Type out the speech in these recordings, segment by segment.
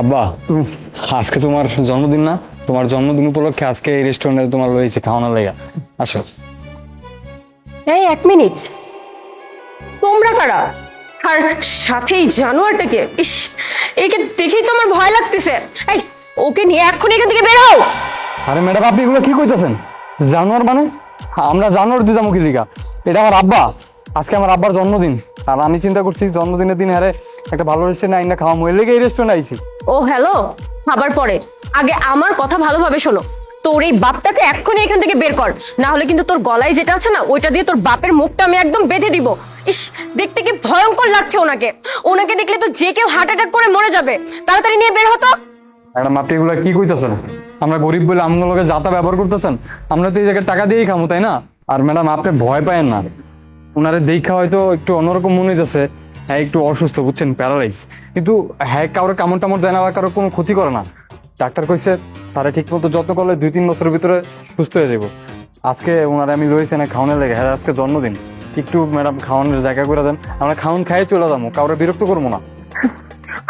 আব্বা আজকে তোমার জন্মদিন না? তোমার জন্মদিন উপলক্ষে আজকে এই রেস্টুরেন্টে তোমার রয়েছে খাওয়ানোর লেগা। আসো। এই এক মিনিট। তোমরা কারা? আর সাথেই জানোয়ারটাকে? ইস একে দেখেই তো আমার ভয় লাগতেছে। এই ওকে নিয়ে এক্ষুনি এখান থেকে বের হও। আরে ম্যাডাম আপনি এগুলো কি কইতেছেন? জানোয়ার মানে? আমরা জানোয়ার দিতাম কি লিগা। এটা আমার আব্বা। আজকে আমার আব্বার জন্মদিন। আর আমি চিন্তা করছি জন্মদিনের দিন আরে একটা ভালো রেস্টুরেন্ট আইন খাওয়া মই লেগে এই রেস্টুরেন্ট আইছি। ও হ্যালো আবার পরে। আগে আমার কথা ভালোভাবে শোনো। তোর এই বাপটাকে এক্ষুনি এখান থেকে বের কর। না হলে কিন্তু তোর গলায় যেটা আছে না ওইটা দিয়ে তোর বাপের মুখটা আমি একদম বেঁধে দিব। ইস দেখতে কি ভয়ঙ্কর লাগছে ওনাকে। ওনাকে দেখলে তো যে কেউ হার্ট অ্যাটাক করে মরে যাবে। তাড়াতাড়ি নিয়ে বের হতো। ম্যাডাম আপনি এগুলো কি কইতেছেন? আমরা গরিব বলে আমগুলোকে যাতা ব্যবহার করতেছেন? আমরা তো এই জায়গায় টাকা দিয়েই খামু তাই না? আর ম্যাডাম আপনি ভয় পায়েন না। ওনারে দেখা হয়তো একটু অন্যরকম মনে হইতেছে হ্যাঁ একটু অসুস্থ, বুঝছেন প্যারালাইজ কিন্তু হ্যাঁ কারোর কামড় টামড় দেয় না বা কারোর কোনো ক্ষতি করে না। ডাক্তার কইছে, তারা ঠিক মতো যত্ন করলে দুই তিন বছরের ভিতরে সুস্থ হয়ে যাব আজকে ওনারা আমি লইছি না খাওয়ানোর লেগে হ্যাঁ আজকে জন্মদিন। একটু ম্যাডাম খাওয়ানোর জায়গা করে দেন। আমরা খাওয়ান খাইয়ে চলে যাব, কাউরে বিরক্ত করব না।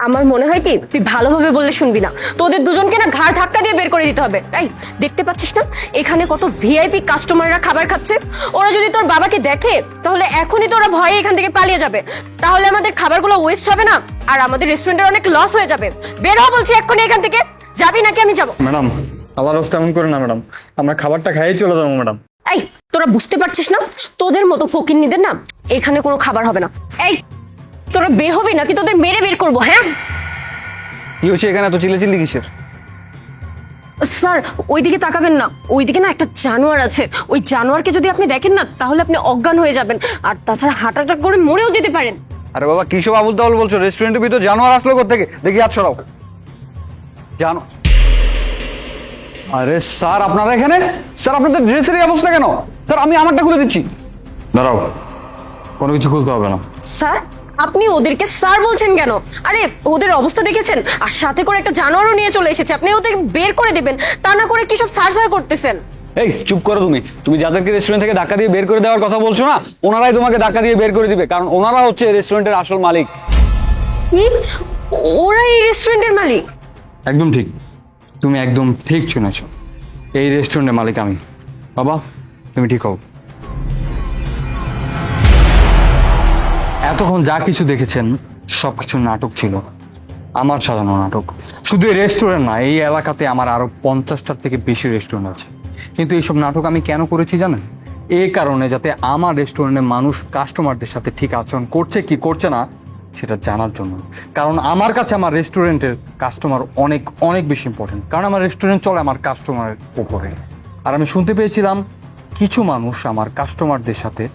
আমার মনে হয় কি তুই ভালোভাবে বললে শুনবি না। তোদের দুজনকে না ঘাড় ধাক্কা দিয়ে বের করে দিতে হবে। এই দেখতে পাচ্ছিস না? এখানে কত ভিআইপি কাস্টমাররা খাবার খাচ্ছে। ওরা যদি তোর বাবাকে দেখে তাহলে এখনই তো ওরা ভয়ে এখান থেকে পালিয়ে যাবে। তাহলে আমাদের খাবারগুলো ওয়েস্ট হবে না আর আমাদের রেস্টুরেন্টের অনেক লস হয়ে যাবে। বের হও বলছি এক্ষুনি এখান থেকে। যাবি নাকি আমি যাব? ম্যাডাম আবার অবস্থা এমন করে না ম্যাডাম। আমরা খাবারটা খাইয়ে চলে যাব ম্যাডাম। এই তোরা বুঝতে পারছিস না? তোদের মতো ফকিন্নিদের না এখানে কোনো খাবার হবে না। এই তোরা বের হবি নাকি তোদের মেরে বের করব হ্যাঁ? কি হচ্ছে এখানে এত চিল্লে চিল্লি কিসের? স্যার ওইদিকে তাকাবেন না। ওইদিকে না একটা জানোয়ার আছে। ওই জানোয়ারকে যদি আপনি দেখেন না তাহলে আপনি অজ্ঞান হয়ে যাবেন। আর তাছাড়া হার্ট অ্যাটাক করে মরেও যেতে পারেন। আরে বাবা কি সব আবুল তাবুল বলছো? রেস্টুরেন্টের ভিতর জানোয়ার আসলো থেকে দেখি হাত সরাও। জানো আরে স্যার আপনারা এখানে? স্যার আপনাদের ড্রেসের এই অবস্থা কেন? স্যার আমি আমারটা খুলে দিচ্ছি। দাঁড়াও। কোনো কিছু খুলতে হবে না। স্যার? আপনি ওদেরকে স্যার বলছেন কেন? আরে ওদের অবস্থা দেখেছেন? আর সাথে করে একটা জানোয়ারও নিয়ে চলে এসেছে। আপনি ওদের বের করে দিবেন। তা না করে কি সব সার সার করতেছেন? এই চুপ করো তুমি। তুমি যাদেরকে রেস্টুরেন্ট থেকে ধাক্কা দিয়ে বের করে দেওয়ার কথা বলছো না ওনারাই তোমাকে ধাক্কা দিয়ে বের করে দিবে কারণ ওনারা হচ্ছে রেস্টুরেন্টের আসল মালিক। কি? ওরা এই রেস্টুরেন্টের মালিক? একদম ঠিক। তুমি একদম ঠিক শুনেছ। এই রেস্টুরেন্টের মালিক আমি। বাবা তুমি ঠিক হও। এতক্ষণ যা কিছু দেখেছেন সব কিছু নাটক ছিল। আমার সাজানো নাটক। শুধু এই রেস্টুরেন্ট না, এই এলাকাতে আমার আরও পঞ্চাশটার থেকে বেশি রেস্টুরেন্ট আছে। কিন্তু এইসব নাটক আমি কেন করেছি জানেন? এই কারণে যাতে আমার রেস্টুরেন্টে মানুষ কাস্টমারদের সাথে ঠিক আচরণ করছে কি করছে না, সেটা জানার জন্য। কারণ আমার কাছে আমার রেস্টুরেন্টের কাস্টমার অনেক অনেক বেশি ইম্পর্টেন্ট কারণ আমার রেস্টুরেন্ট চলে আমার কাস্টমারের উপরে। আর আমি শুনতে পেয়েছিলাম কিছু মানুষ আমার কাস্টমারদের সাথে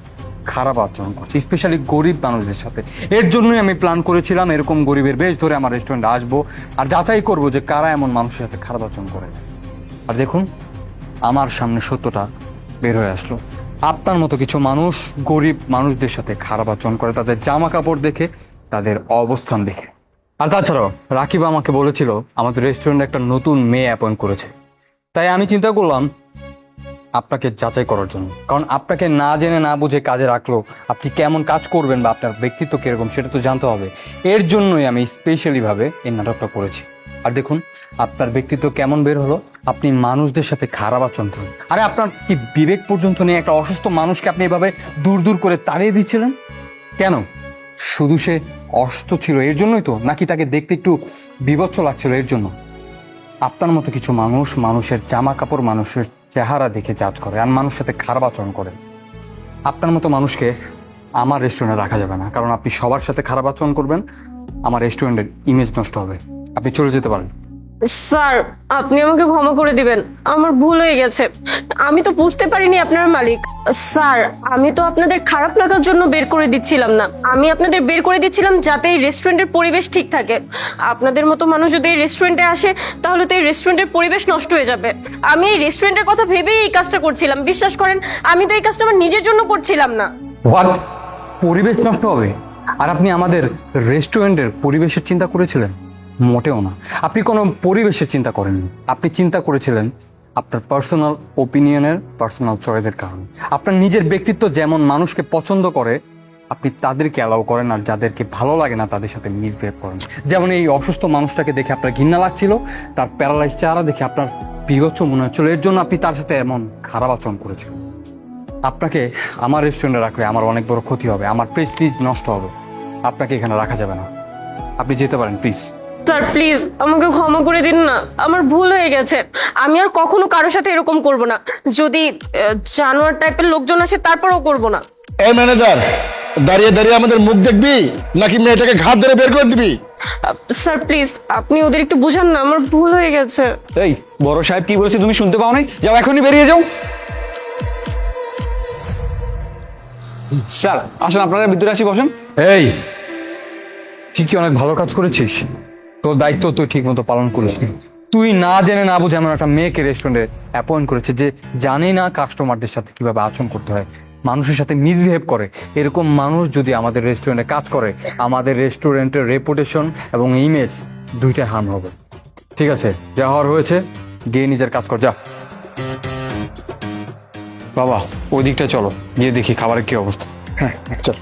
খারাপ আচরণ করছে স্পেশালি গরিব মানুষদের সাথে। এর জন্যই আমি প্ল্যান করেছিলাম এরকম গরিবের বেশ ধরে আমার রেস্টুরেন্টে আসব আর যাচাই করব যে কারা এমন মানুষের সাথে খারাপ আচরণ করে। আর দেখুন, আমার সামনে সত্যটা বের হয়ে আসলো। আপনার মতো কিছু মানুষ গরিব মানুষদের সাথে খারাপ আচরণ করে, তাদের জামা কাপড় দেখে, তাদের অবস্থান দেখে। আর তাছাড়াও, রাকিব আমাকে বলেছিল, আমাদের রেস্টুরেন্টে একটা নতুন মেয়ে অ্যাপয়েন্ট করেছে। তাই আমি চিন্তা করলাম আপনাকে যাচাই করার জন্য। কারণ আপনাকে না জেনে না বুঝে কাজে রাখল, আপনি কেমন কাজ করবেন বা আপনার ব্যক্তিত্ব কীরকম সেটা তো জানতে হবে। এর জন্যই আমি স্পেশালিভাবে এই নাটকটা করেছি। আর দেখুন, আপনার ব্যক্তিত্ব কেমন বের হলো, আপনি মানুষদের সাথে খারাপ আচরণ করেন। আরে আপনার কি বিবেক পর্যন্ত নেই একটা অসুস্থ মানুষকে আপনি এভাবে দূর দূর করে তাড়িয়ে দিচ্ছিলেন? কেন? শুধু সে অসুস্থ ছিল এর জন্যই তো, নাকি তাকে দেখতে একটু বিভৎস লাগছিল এর জন্য? আপনার মতো কিছু মানুষ, মানুষের জামা কাপড় মানুষের চেহারা দেখে জাজ করে আর মানুষের সাথে খারাপ আচরণ করে। আপনার মতো মানুষকে আমার রেস্টুরেন্টে রাখা যাবে না, কারণ আপনি সবার সাথে খারাপ আচরণ করবেন, আমার রেস্টুরেন্টের ইমেজ নষ্ট হবে। আপনি চলে যেতে পারেন। স্যার, আপনি আমাকে ক্ষমা করে দিবেন। আমার ভুল হয়ে গেছে। আমি তো বুঝতে পারিনি আপনার মালিক। স্যার, আমি তো আপনাদের খারাপ লাগার জন্য বের করে দিচ্ছিলাম না। আমি আপনাদের বের করে দিচ্ছিলাম যাতে এই রেস্টুরেন্টের পরিবেশ ঠিক থাকে। আপনাদের মতো মানুষ যদি এই রেস্টুরেন্টে আসে, তাহলে তো এই রেস্টুরেন্টের পরিবেশ নষ্ট হয়ে যাবে। আমি এই রেস্টুরেন্টের কথা ভেবেই এই কাজটা করছিলাম। বিশ্বাস করেন, আমি তো এই কাজটা আমার নিজের জন্য করছিলাম না। পরিবেশ নষ্ট হবে? আর আপনি আমাদের রেস্টুরেন্টের পরিবেশের চিন্তা করেছিলেন? মোটেও না। আপনি কোনো পরিবেশের চিন্তা করেননি। আপনি চিন্তা করেছিলেন আপনার পার্সোনাল ওপিনিয়নের পার্সোনাল চয়েসের কারণে। আপনার নিজের ব্যক্তিত্ব যেমন মানুষকে পছন্দ করে, আপনি তাদেরকে অ্যালাউ করেন আর যাদেরকে ভালো লাগে না, তাদের সাথে মিসবিহেভ করেন। যেমন এই অসুস্থ মানুষটাকে দেখে আপনার ঘৃণা লাগছিল, তার প্যারালাইজ চেহারা দেখে আপনার বিভৎস মনে হচ্ছিল, এর জন্য আপনি তার সাথে এমন খারাপ আচরণ করেছেন আপনাকে আমার রেস্টুরেন্টে রাখলে আমার অনেক বড় ক্ষতি হবে, আমার প্রেস্টিজ নষ্ট হবে। আপনাকে এখানে রাখা যাবে না। আপনি যেতে পারেন প্লিজ স্যার প্লিজ আমাকে ক্ষমা করে দিন না। আমার ভুল হয়ে গেছে। আমি আর কখনো কারোর সাথে এরকম করব না। যদি জানোয়ার টাইপের লোকজন আসে তারপরেও করব না। এই ম্যানেজার দাঁড়িয়ে দাঁড়িয়ে আমাদের মুখ দেখবি? নাকি মেয়েটাকে ঘাত ধরে বের করে দিবি? স্যার প্লিজ আপনি ওদের একটু বুঝান না আমার ভুল হয়ে গেছে। এই বড় সাহেব কি বলেছে তুমি শুনতে পাও নাই? যাও এখনই বেরিয়ে যাও। স্যার আসেন আপনারা বিদ্যুৎ আসি বসেন। এই ঠিকই অনেক ভালো কাজ করেছিস। তোর দায়িত্ব তুই ঠিক মতো পালন করিস তুই না জেনে না বুঝে এমন একটা মেয়েকে রেস্টুরেন্টে অ্যাপয়েন্ট করেছে যে জানে না কাস্টমারদের সাথে কীভাবে আচরণ করতে হয়, মানুষের সাথে মিসবিহেভ করে। এরকম মানুষ যদি আমাদের রেস্টুরেন্টে কাজ করে, আমাদের রেস্টুরেন্টের রেপুটেশন এবং ইমেজ দুইটাই হার্ম হবে। ঠিক আছে? যা হওয়ার হয়েছে, গিয়ে নিজের কাজ কর, যা। বাবা, ওই দিকটা চলো, গিয়ে দেখি খাবারের কি অবস্থা। হ্যাঁ চল।